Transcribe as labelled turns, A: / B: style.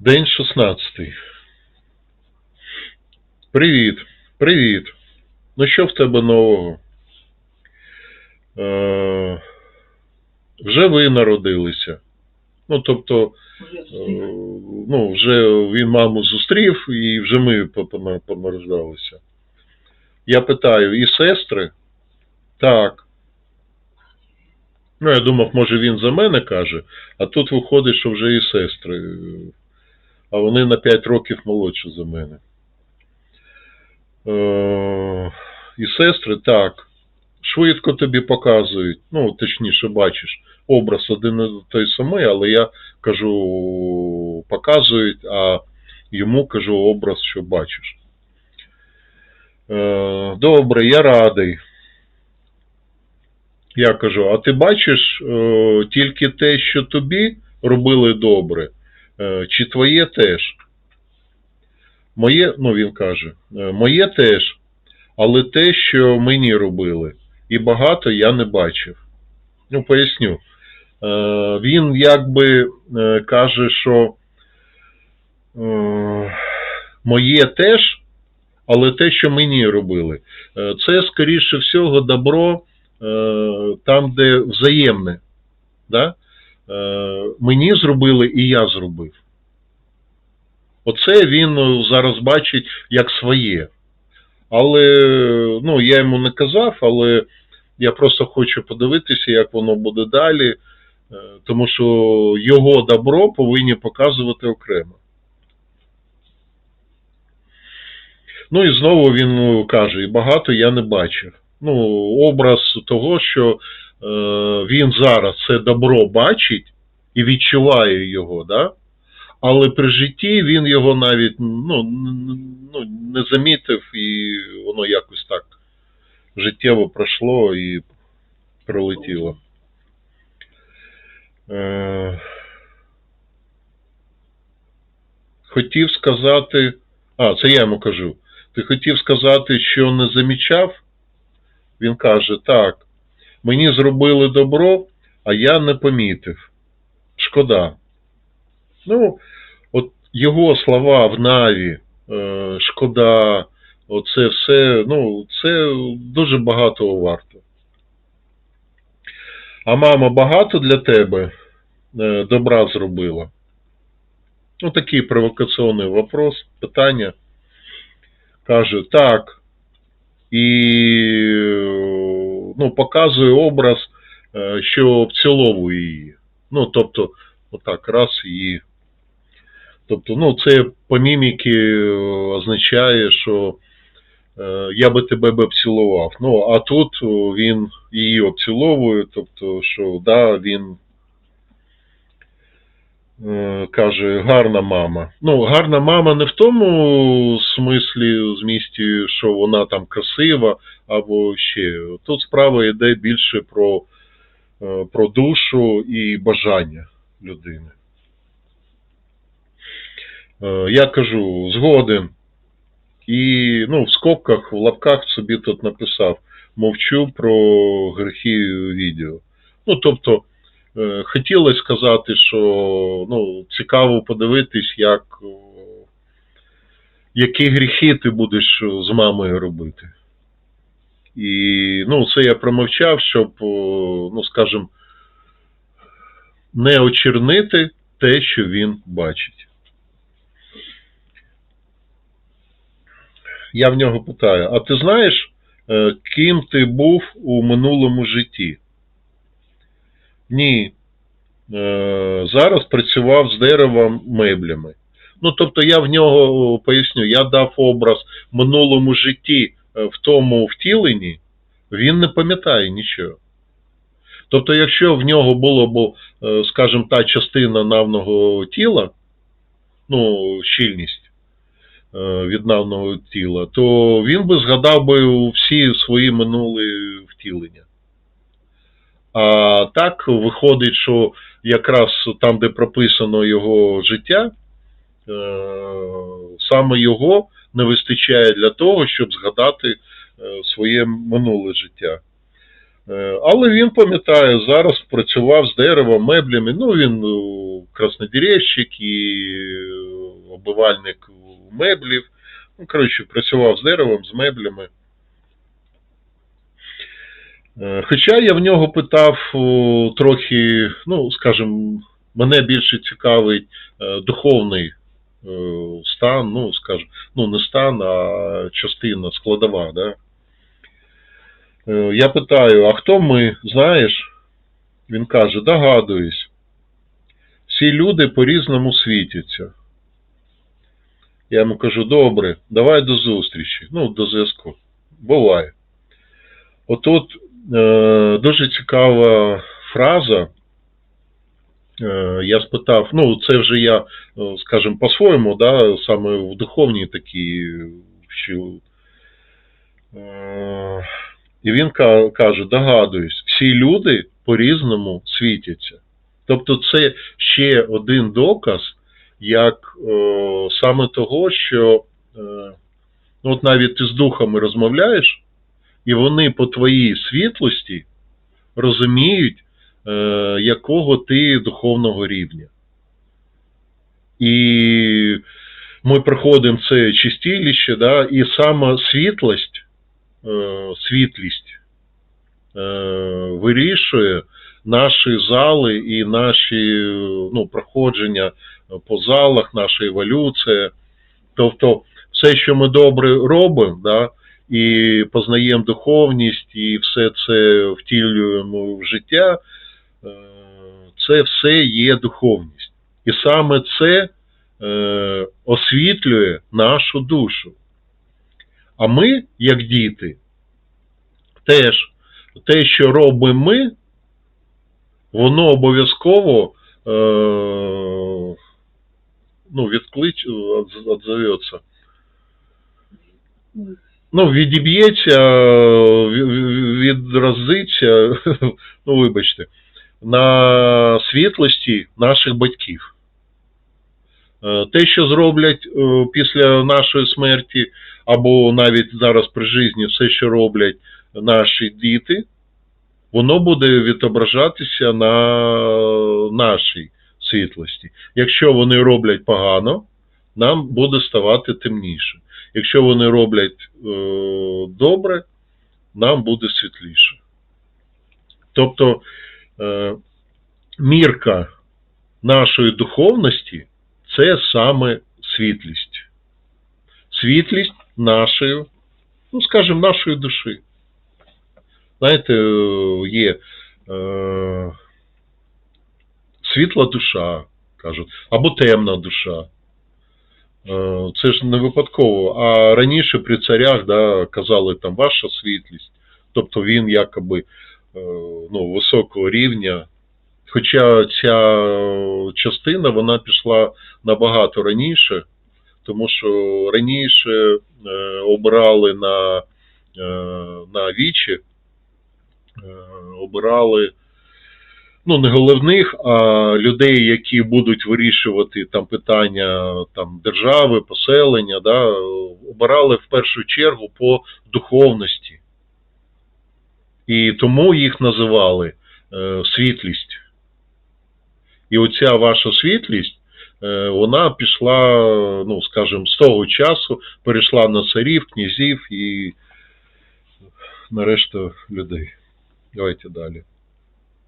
A: День 16. Привіт. Привіт. Ну що в тебе нового? Е, вже ви народилися. Ну, тобто, е, ну, вже він маму зустрів і вже ми попона- Я питаю, і сестри? Так. Ну, я думав, може він за мене каже, а тут виходить, що вже і сестри. А вони на 5 років молодші за мене. Е, і сестри так. Швидко тобі показують, ну, точніше, бачиш, образ один той самий, але я кажу, показують, а йому кажу образ, що бачиш. Е, добре, я радий. Я кажу, а ти бачиш е, тільки те, що тобі робили добре, чи твоє теж? Моє, ну він каже, «Е, моє теж, але те, що мені робили, і багато я не бачив. Ну, поясню. Е, він якби е, каже, що е, моє теж, але те, що мені робили. Е, Це, скоріше всього, добро е, там, де взаємне. Да? Е, Мені зробили і я зробив. Оце він е, зараз бачить як своє. Але ну, я йому не казав, але я просто хочу подивитися, як воно буде далі, е, тому що його добро повинні показувати окремо. Ну і знову він ну, каже, і багато я не бачив. Ну, образ того, що він зараз це добро бачить і відчуває його, да? але при житті він його навіть ну, ну, не замітив, і воно якось так життєво пройшло і пролетіло. Е, хотів сказати. А, це я йому кажу. Ти хотів сказати, що не замічав? Він каже: так, мені зробили добро, а я не помітив. Шкода. Ну, от його слова в Наві, е, шкода, оце все, ну, це дуже багато варто. А мама багато для тебе е, добра зробила? Ну, такий провокаційний вопрос, питання. Каже, так. І ну, показує образ, е, що обціловує її. Ну, тобто, отак, раз її. Тобто, ну, це по міміки е, означає, що е, я би тебе б обцілував. Ну, а тут він її обціловує, тобто, що да, він каже, гарна мама. Ну, гарна мама не в тому смислі, змісті, що вона там красива або ще. Тут справа йде більше про, е, про душу і бажання людини. Е, Я кажу, згоден. І ну, в скобках, в лапках собі тут написав: мовчу про грехи відео. Ну, тобто, е, хотілося сказати, що ну, цікаво подивитись, як, які гріхи ти будеш з мамою робити. І ну, це я промовчав, щоб, ну, скажімо, не очернити те, що він бачить. Я в нього питаю: а ти знаєш, е, ким ти був у минулому житті? Ні. Е, Зараз працював з деревом меблями. Ну, тобто я в нього поясню, я дав образ минулому житті е, в тому втіленні, він не пам'ятає нічого. Тобто, якщо в нього було е, скажімо, та частина навного тіла, ну, щільність е, від навного тіла, то він би згадав би всі свої минулі втілення. А так виходить, що якраз там, де прописано його життя, е, саме його не вистачає для того, щоб згадати е, своє минуле життя. Е, Але він пам'ятає, зараз працював з деревом, меблями. Ну, він краснодеревщик і обивальник меблів. Ну, коротше, працював з деревом, з меблями. Е, Хоча я в нього питав трохи, ну, скажімо, мене більше цікавить е, духовний е, стан, ну, скажімо, ну, не стан, а частина, складова, да? Я питаю, а хто ми, знаєш? Він каже, догадуюсь. Всі люди по-різному світяться. Я йому кажу, добре, давай до зустрічі. Ну, до зв'язку. Буває. Отут дуже цікава фраза. Е, я спитав, ну, це вже я, е, скажімо, по-своєму, да, саме в духовній такій, що. Е, і він каже, догадуюсь, всі люди по-різному світяться. Тобто це ще один доказ, як е, саме того, що е, ну, от навіть ти з духами розмовляєш, і вони по твоїй світлості розуміють, е, якого ти духовного рівня. І ми проходимо це чистіліще, да, і саме світлость, е, світлість е, вирішує наші зали і наші ну, проходження по залах, наша еволюція. Тобто, все, що ми добре робимо, да, і познаємо духовність, і все це втілюємо в життя, е, це все є духовність. І саме це е, освітлює нашу душу. А ми, як діти, теж те, що робимо ми, воно обов'язково е, ну, відклич, отз- отзоветься. Ну, відіб'ється, ві- ві- відразиться, ну, вибачте, на світлості наших батьків. Е, Те, що зроблять е, після нашої смерті, або навіть зараз при житті, все, що роблять наші діти, воно буде відображатися на нашій світлості. Якщо вони роблять погано, нам буде ставати темніше. Якщо вони роблять е, добре, нам буде світліше. Тобто е, мірка нашої духовності це саме світлість. Світлість нашої, ну, скажімо, нашої душі. Знаєте, е, є е, світла душа, кажуть, або темна душа. Е, Це ж не випадково. А раніше при царях да, казали там ваша світлість, тобто він якоби е, ну, високого рівня. Хоча ця частина вона пішла набагато раніше, тому що раніше е, обирали на, на вічі, обирали ну, не головних, а людей, які будуть вирішувати там питання там, держави, поселення, да, обирали в першу чергу по духовності. І тому їх називали е, світлість. І оця ваша світлість, е, вона пішла, ну, скажімо, з того часу перейшла на царів, князів і на решту людей. Давайте далі.